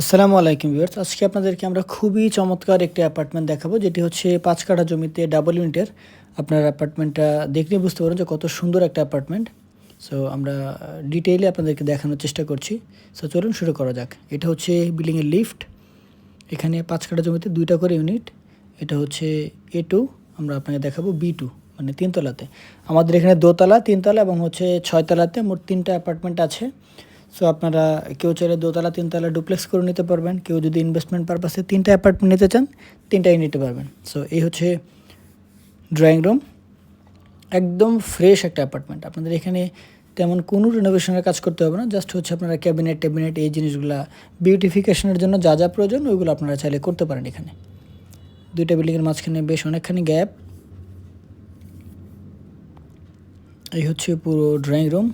আসসালামু আলাইকুম ভিউয়ার্স। আজকে আপনাদেরকে আমরা খুবই চমৎকার একটি অ্যাপার্টমেন্ট দেখাবো, যেটি হচ্ছে পাঁচ কাঠা জমিতে ডাবল ইউনিটের আপনার অ্যাপার্টমেন্টটা দেখলে বুঝতে পারেন যে কত সুন্দর একটা অ্যাপার্টমেন্ট সো আমরা ডিটেইলে আপনাদেরকে দেখানোর চেষ্টা করছি। সো চলুন শুরু করা যাক। এটা হচ্ছে বিল্ডিংয়ের লিফট এখানে পাঁচ কাঠা জমিতে দুইটা করে ইউনিট এটা হচ্ছে এ টু আমরা আপনাকে দেখাবো বি টু মানে তিনতলাতে। আমাদের এখানে দোতলা, তিনতলা এবং হচ্ছে ছয়তলাতে মোট তিনটা অ্যাপার্টমেন্ট আছে। সো আপনারা কেউ চাইলে দোতলা, তিনতলা ডুপ্লেক্স করে নিতে পারবেন। কেউ যদি ইনভেস্টমেন্ট পারপাসে তিনটা অ্যাপার্টমেন্ট নিতে চান, তিনটাই নিতে পারবেন। সো এই হচ্ছে ড্রয়িং রুম একদম ফ্রেশ একটা অ্যাপার্টমেন্ট আপনাদের এখানে তেমন কোনো রিনোভেশনের কাজ করতে হবে না। জাস্ট হচ্ছে আপনারা ক্যাবিনেট ট্যাবিনেট এই জিনিসগুলো বিউটিফিকেশনের জন্য যা যা প্রয়োজন, ওইগুলো আপনারা চাইলে করতে পারেন এখানে। দুইটা বিল্ডিংয়ের মাঝখানে বেশ অনেকখানি গ্যাপ এই হচ্ছে পুরো ড্রয়িং রুম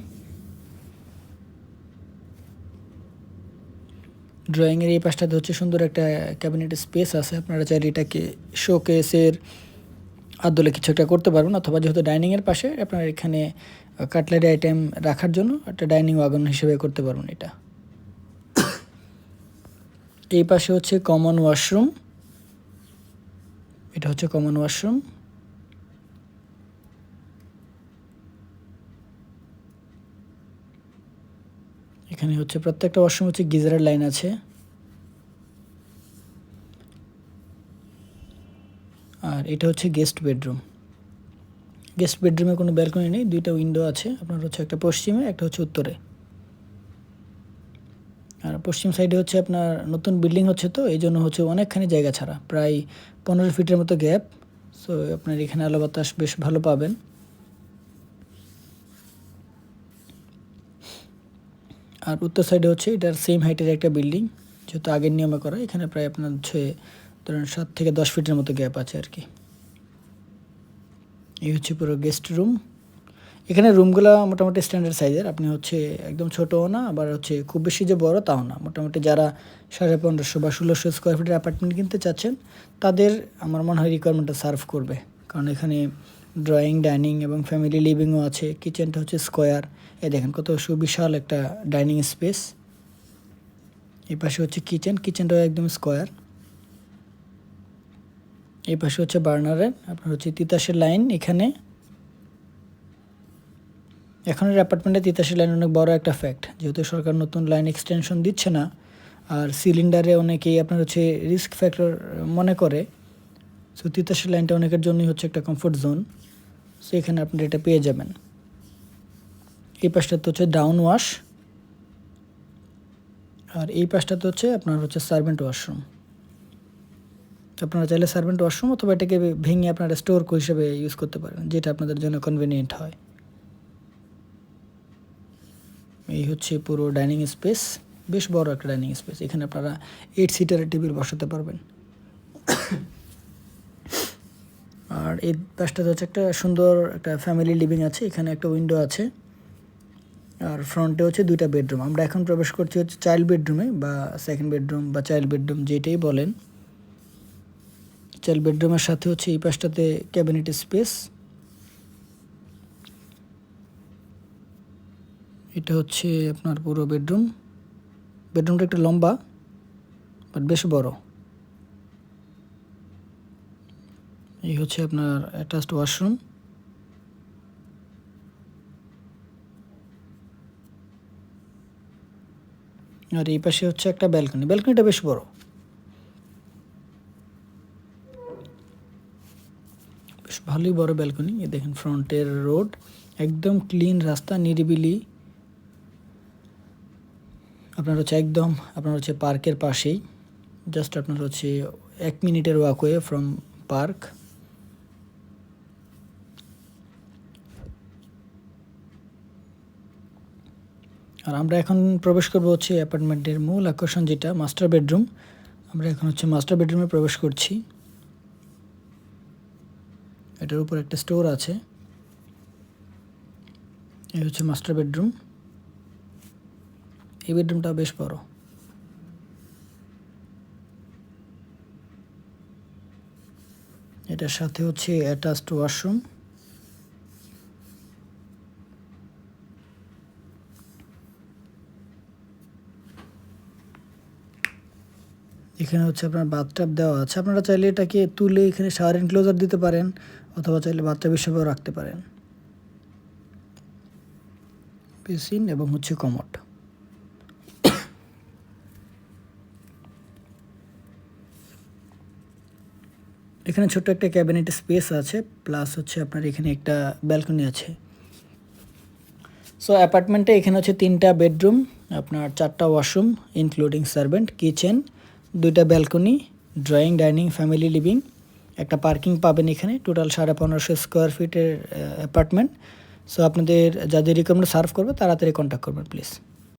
ড্রয়িংয়ের এই পাশটাতে হচ্ছে সুন্দর একটা ক্যাবিনেট স্পেস আছে। আপনারা চাইলে এটাকে শোকেসের আদলে কিছু একটা করতে পারবেন, অথবা যেহেতু ডাইনিংয়ের পাশে, আপনারা এখানে কাটলারি আইটেম রাখার জন্য একটা ডাইনিং ওয়াগন হিসেবে করতে পারবেন এটা। এই পাশে হচ্ছে কমন ওয়াশরুম এটা হচ্ছে কমন ওয়াশরুম এখানে হচ্ছে প্রত্যেকটা ওয়াশরুম হচ্ছে গিজারের লাইন আছে। আর এটা হচ্ছে গেস্ট বেডরুম গেস্ট বেডরুমে কোনো ব্যালকনি নেই, দুইটা উইন্ডো আছে, আপনার হচ্ছে একটা পশ্চিমে, একটা হচ্ছে উত্তরে। আর পশ্চিম সাইডে হচ্ছে আপনার নতুন বিল্ডিং হচ্ছে তো এই জন্য হচ্ছে অনেকখানি জায়গা ছাড়া, প্রায় পনেরো ফিটের মতো গ্যাপ সো আপনার এখানে আলো বাতাস বেশ ভালো পাবেন। আর উত্তর সাইডে হচ্ছে এটার সেম হাইটের একটা বিল্ডিং যেহেতু আগের নিয়মে করা, এখানে প্রায় আপনার হচ্ছে ধরেন সাত থেকে দশ ফিটের মতো গ্যাপ আছে আর কি। এই হচ্ছে পুরো গেস্ট রুম এখানে রুমগুলো মোটামুটি স্ট্যান্ডার্ড সাইজের আপনি হচ্ছে একদম ছোটও না, আবার হচ্ছে খুব বেশি যে বড় তাও না। মোটামুটি যারা সাড়ে পনেরোশো বা ষোলোশো স্কোয়ার ফিটের অ্যাপার্টমেন্ট কিনতে চাচ্ছেন, তাদের আমার মনে হয় রিকোয়ারমেন্টটা সার্ভ করবে। কারণ এখানে ড্রয়িং, ডাইনিং এবং ফ্যামিলি লিভিংও আছে। কিচেনটা হচ্ছে স্কোয়ার। এই দেখেন কত সুবিশাল একটা ডাইনিং স্পেস। এই পাশে হচ্ছে কিচেন, কিচেনটাও একদম স্কোয়ার। এই পাশে হচ্ছে বার্নারের, আপনার হচ্ছে তিতাসের লাইন এখানে। এখনের অ্যাপার্টমেন্টে তিতাসের লাইন অনেক বড় একটা ফ্যাক্ট যেহেতু সরকার নতুন লাইন এক্সটেনশন দিচ্ছে না, আর সিলিন্ডারে অনেকেই আপনার হচ্ছে রিস্ক ফ্যাক্টর মনে করে। সো তিতাসের লাইনটা অনেকের জন্যই হচ্ছে একটা কমফোর্ট জোন সো এখানে আপনি এটা পেয়ে যাবেন। এই পাশটাতে হচ্ছে ডাউন ওয়াশ আর এই পাশটাতে হচ্ছে আপনার হচ্ছে সার্ভেন্ট ওয়াশরুম আপনারা চাইলে সার্ভেন্ট ওয়াশরুম অথবা এটাকে ভেঙে আপনারা স্টোর হিসেবে ইউজ করতে পারেন, যেটা আপনাদের জন্য কনভিনিয়েন্ট হয়। এই হচ্ছে পুরো ডাইনিং স্পেস বেশ বড় একটা ডাইনিং স্পেস এখানে আপনারা এইট সিটারের টেবিল বসাতে পারবেন। আর এই পাশটাতে হচ্ছে একটা সুন্দর একটা ফ্যামিলি লিভিং আছে, এখানে একটা উইন্ডো আছে। আর ফ্রন্টে হচ্ছে দুইটা বেডরুম আমরা এখন প্রবেশ করছি হচ্ছে চাইল্ড বেডরুমে বা সেকেন্ড বেডরুম বা চাইল্ড বেডরুম যেটাই বলেন। চাইল্ড বেডরুমের সাথে হচ্ছে এই পাশটাতে ক্যাবিনেট স্পেস এটা হচ্ছে আপনার পুরো বেডরুম বেডরুমটা একটু লম্বা বাট বেশ বড়। এই হচ্ছে আপনার অ্যাটাচড ওয়াশরুম। আর এই পাশে হচ্ছে একটা ব্যালকনি। ব্যালকনিটা বেশ বড়। বেশ ভালোই বড় ব্যালকনি। এই দেখেন ফ্রন্টের রোড। একদম ক্লিন রাস্তা, নিরিবিলি। আপনার হচ্ছে একদম, আপনার হচ্ছে পার্কের পাশেই। জাস্ট আপনার হচ্ছে এক মিনিটের ওয়াকওয়ে ফ্রম পার্ক আর আমরা এখন প্রবেশ করব হচ্ছে অ্যাপার্টমেন্টের মূল আকর্ষণ যেটা, মাস্টার বেডরুম। আমরা এখন হচ্ছে মাস্টার বেডরুমে প্রবেশ করছি। এটার উপর একটা স্টোর আছে। এই হচ্ছে মাস্টার বেডরুম। এই বেডরুমটা বেশ বড়। এটার সাথে হচ্ছে অ্যাটাচড ওয়াশরুম। এখানে হচ্ছে আপনার বাথটাব দেওয়া আছে। আপনারা চাইলে এটাকে তুলে এখানে শাওয়ার এনক্লোজার দিতে পারেন, অথবা চাইলে বাথটাব হিসেবেও রাখতে পারেন। বেসিন এবং হচ্ছে কমোড এখানে ছোট্ট একটা ক্যাবিনেট স্পেস আছে প্লাস হচ্ছে আপনার এখানে একটা ব্যালকনি আছে। সো অ্যাপার্টমেন্টে এখানে হচ্ছে তিনটা বেডরুম আপনার চারটা ওয়াশরুম ইনক্লুডিং সার্ভেন্ট কিচেন দুইটা balcony drawing dining family living একটা পার্কিং পাবেন এখানে টোটাল সাড়ে পনেরোশো স্কোয়ার ফিটের অ্যাপার্টমেন্ট সো আপনাদের যাদের রিকমেন্ড সার্ভ করবে, তাড়াতাড়ি কন্ট্যাক্ট করবেন প্লিজ